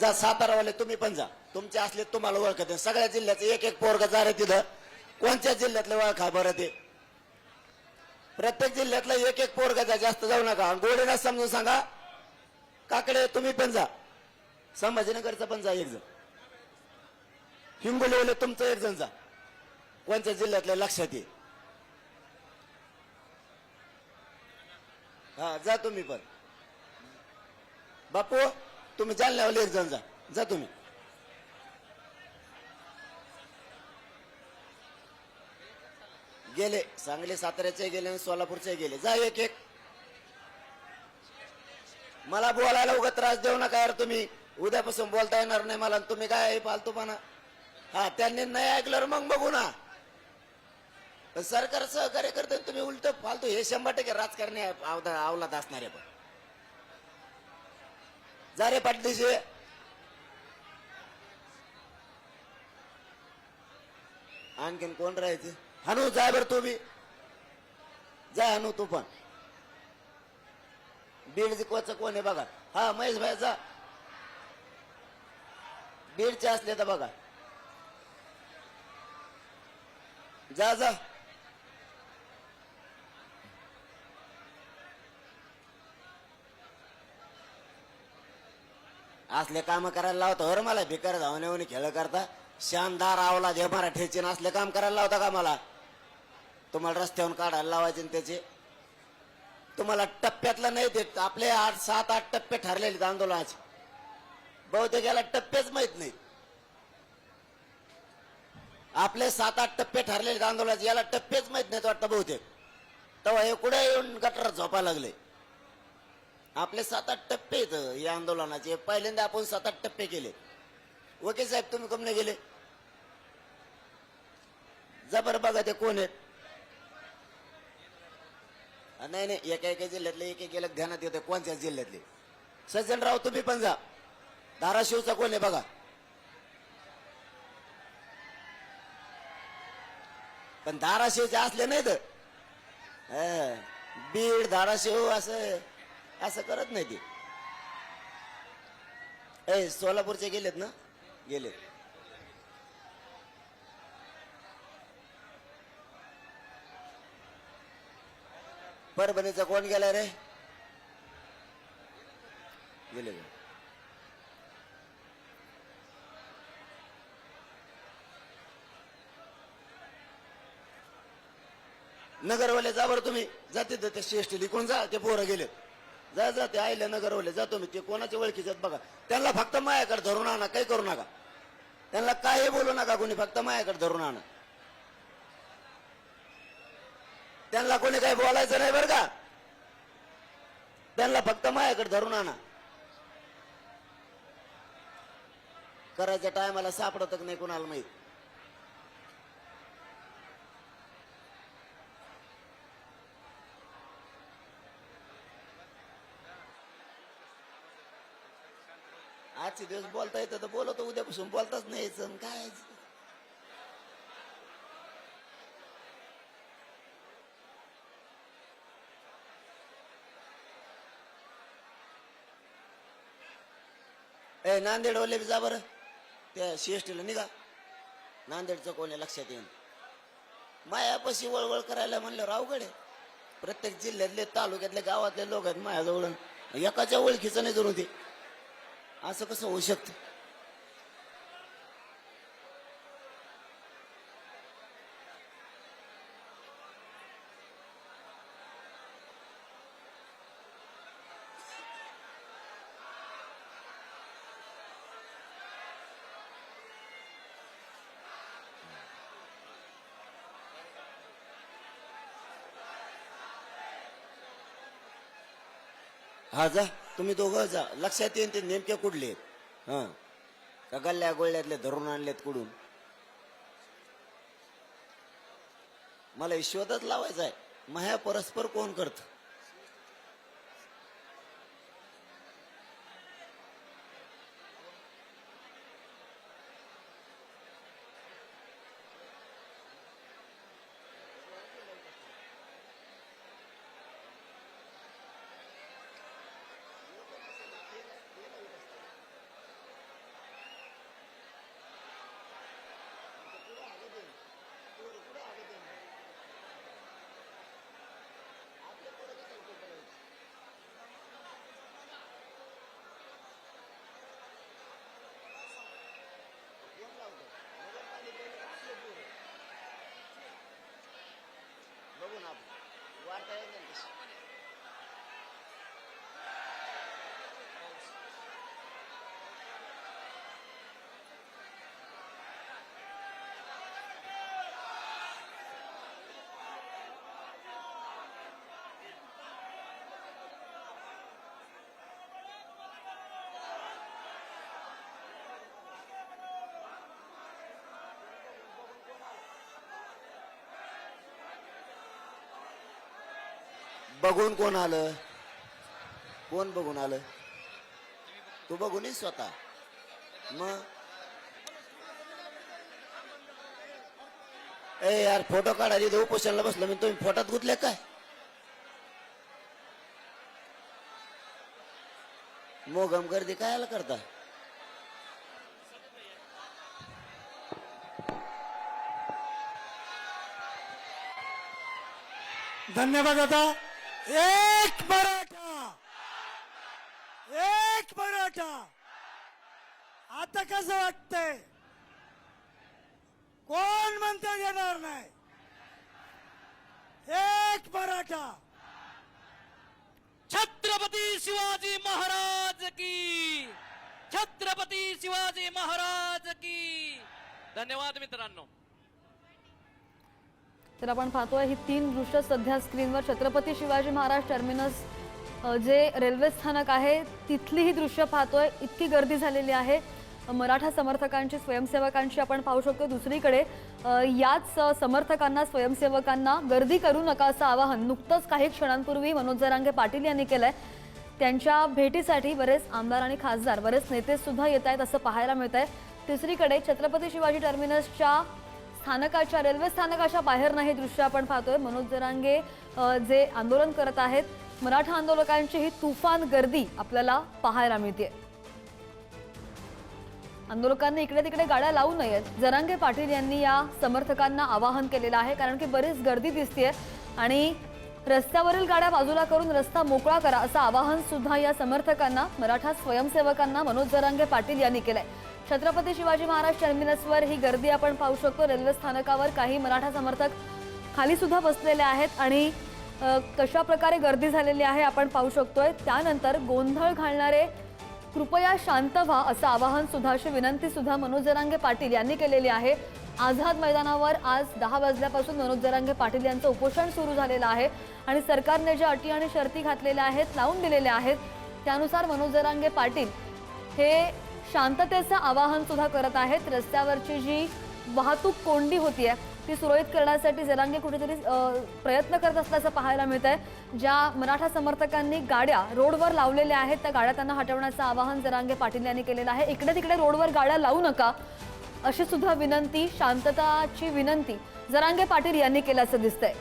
जा सातारावाले तुम्ही पण जा. तुमचे असले तुम्हाला ओळखत सगळ्या जिल्ह्याचं एक एक पोरग जा रे तिथं. कोणत्या जिल्ह्यातलं ओळखा बरं ते? प्रत्येक जिल्ह्यातलं एक एक पोरग जा जास्त जाऊ नका. गोडीना समजून सांगा. काकडे तुम्ही पण जा. संभाजीनगरचं पण जा एक जण. हिंगोलीवाले तुमचं एक जण जा. कोणत्या जिल्ह्यातल्या लक्षात ये. हा जा तुम्ही पण. बापू तुम्ही जालन्यावाले एक जण जा. जा तुम्ही. गेले. सांगली साताऱ्याचे गेले आणि सोलापूरचे गेले. जा एक एक. मला बोलायला उगा त्रास देऊ नका यार तुम्ही. उद्यापासून बोलता येणार नाही मला. तुम्ही काय फालतूपणा? हा त्यांनी नाही ऐकलं मग बघू ना. सरकार सहकार्य करते तुम्ही उलट फालतू. हे शंभर टक्के राजकारणी आहे, अवधा- असणारे पण. जा रे पाटलीशी आणखीन कोण राहायचे? हनू जाय बर तू बी. जा हनू तू पण. बीड कोच कोण आहे बघा? हा महेश भाई जा. बीडचे असले तर बघा. जा जा. असले काम करायला लावतो हो मला. भिकार धावून येऊन खेळ करता. शानदार आवला जे मराठीचे असले काम करायला लावता का मला? तुम्हाला रस्त्यावरून काढायला लावायचे त्याचे. तुम्हाला टप्प्यातलं नाही देत. आपले आठ सात आठ टप्पे ठरलेले आंदोलनाचे. बहुतेक याला टप्पेच माहीत नाही. आपले सात आठ टप्पे ठरलेले आंदोलनाचे. याला टप्पेच माहीत नाहीत वाटतं बहुतेक. तेव्हा हे कुठे येऊन गटर झोपा लागले? आपले सात आठ टप्पे आहेत या आंदोलनाचे. पहिल्यांदा आपण सात आठ टप्पे केले. ओके साहेब तुम्ही कमने गेले. जबर बघा ते कोण आहेत. नाही नाही एका एका जिल्ह्यातले एक एक गेलं ध्यानात येते कोणत्या जिल्ह्यातले? सज्जनराव तुम्ही पण जा. धाराशिवचा कोण आहे बघा. पण धाराशिवचे असले नाही तर बीड धाराशिव असं असं करत नाही ते. ए सोलापूरचे गेलेत ना? गेलेत. परभणीचा कोण गेला रे? गेले नगरवाल्या नगरवाले जा बरं तुम्ही जाते ते सीएसटी लिखून जा ते पोरं गेले जा जा ते आयले नगरवाले जातो मी ते कोणाच्या ओळखीचे बघा. त्यांना फक्त मायाकडे धरून आणा काही करू नका. त्यांना काही बोलू नका कोणी फक्त मायाकडे धरून आणा. त्यांना कोणी काही बोलायचं नाही बरं का. त्यांना फक्त मायाकडे धरून आणा. करायच्या टायमाला सापडत नाही कोणाला माहीत. आजचे दिवस बोलता येतं तर बोलतो उद्यापासून बोलताच नाही यायचं. काय? ए नांदेड वाले बी जा बरं. त्या सी एस टीला निघा. नांदेडचं कोणी लक्षात येईन. मायापाशी वळवळ करायला म्हणल्यावर अवघड आहे. प्रत्येक जिल्ह्यातले तालुक्यातले गावातले लोक आहेत माझ्याजवळ एकाच्या ओळखीचं नाही जरूर ते. असं कसं होऊ शकतं? हा जा. तुम्ही दोघं जा. लक्षात येईन ते नेमके कुठले आहेत. हा. का गल्ल्या गोळ्यातले धरून आणलेत कुडून मला हे लावायचा आहे मह्या परस्पर कोण करतं? like that, isn't it? बघून कोण आलं? कोण बघून आलं? तू बघून ये स्वतः. मग? ए यार फोटो काढायला इथं उपोषणला बसलो मी. तुम्ही फोटात गुतले काय? मोगम गर्दी काय आला करता? धन्यवाद दादा. एक मराठा! एक मराठा! आता कसं वाटतंय? कोण म्हणता येणार नाही? एक मराठा! छत्रपती शिवाजी महाराज की! छत्रपती शिवाजी महाराज की! धन्यवाद मित्रांनो. तर आपण पाहतोय ही तीन दृश्य सध्या स्क्रीनवर. छत्रपती शिवाजी महाराज टर्मिनस जे रेल्वे स्थानक आहे तिथली ही दृश्य पाहतोय. इतकी गर्दी झालेली आहे. मराठा समर्थकांची स्वयंसेवकांची आपण पाहू शकतो. दुसरीकडे याच समर्थकांना स्वयंसेवकांना गर्दी करू नका असं आवाहन नुकतंच काही क्षणांपूर्वी मनोज जरांगे पाटील यांनी केलंय. त्यांच्या भेटीसाठी बरेच आमदार आणि खासदार बरेच नेते सुद्धा येत आहेत असं पाहायला मिळत आहे तिसरीकडे छत्रपती शिवाजी टर्मिनसच्या स्थानकाच्या रेल्वे स्थानकाच्या बाहेर नाही दृश्य आपण पाहतोय. मनोज जरांगे जे आंदोलन करत आहेत मराठा आंदोलकांची ही तुफान गर्दी आपल्याला पाहायला मिळते आंदोलकांनी इकडे तिकडे गाड्या लावू नयेत. जरांगे पाटील यांनी या समर्थकांना आवाहन केलेलं आहे कारण की बरीच गर्दी दिसते आणि रस्त्यावरील गाड्या बाजूला करून रस्ता मोकळा करा असं आवाहन सुद्धा या समर्थकांना मराठा स्वयंसेवकांना मनोज जरांगे पाटील यांनी केलंय. छत्रपती शिवाजी महाराज टर्मिनसवर ही गर्दी आपण पाहू शकतो. रेल्वे स्थानकावर काही मराठा समर्थक खाली सुद्धा बसलेले आहेत आणि कशा प्रकारे गर्दी झालेली आहे आपण पाहू शकतोय. त्यानंतर गोंधळ घालणारे कृपया शांत व्हा असं आवाहन सुद्धा अशी विनंती सुद्धा मनोज जरांगे पाटील यांनी केलेली आहे. आझाद मैदानावर आज दहा वाजल्यापासून मनोज जरांगे पाटील यांचं उपोषण सुरू झालेलं आहे आणि सरकारने ज्या अटी आणि शर्ती घातलेल्या आहेत लावून दिलेल्या आहेत त्यानुसार मनोज जरांगे पाटील हे शांततेचं आवाहन सुद्धा करत आहेत. रस्त्यावरची जी वाहतूक कोंडी होती आहे ती सुरळीत करण्यासाठी जरांगे कुठेतरी प्रयत्न करत असल्याचं पाहायला मिळत आहे ज्या मराठा समर्थकांनी गाड्या रोडवर लावलेल्या आहेत त्या गाड्या त्यांना हटवण्याचं आवाहन जरांगे पाटील यांनी केलेलं आहे. इकडे तिकडे रोडवर गाड्या लावू नका अशी सुद्धा विनंती शांतताची विनंती जरांगे पाटील यांनी केल्याचं दिसतंय.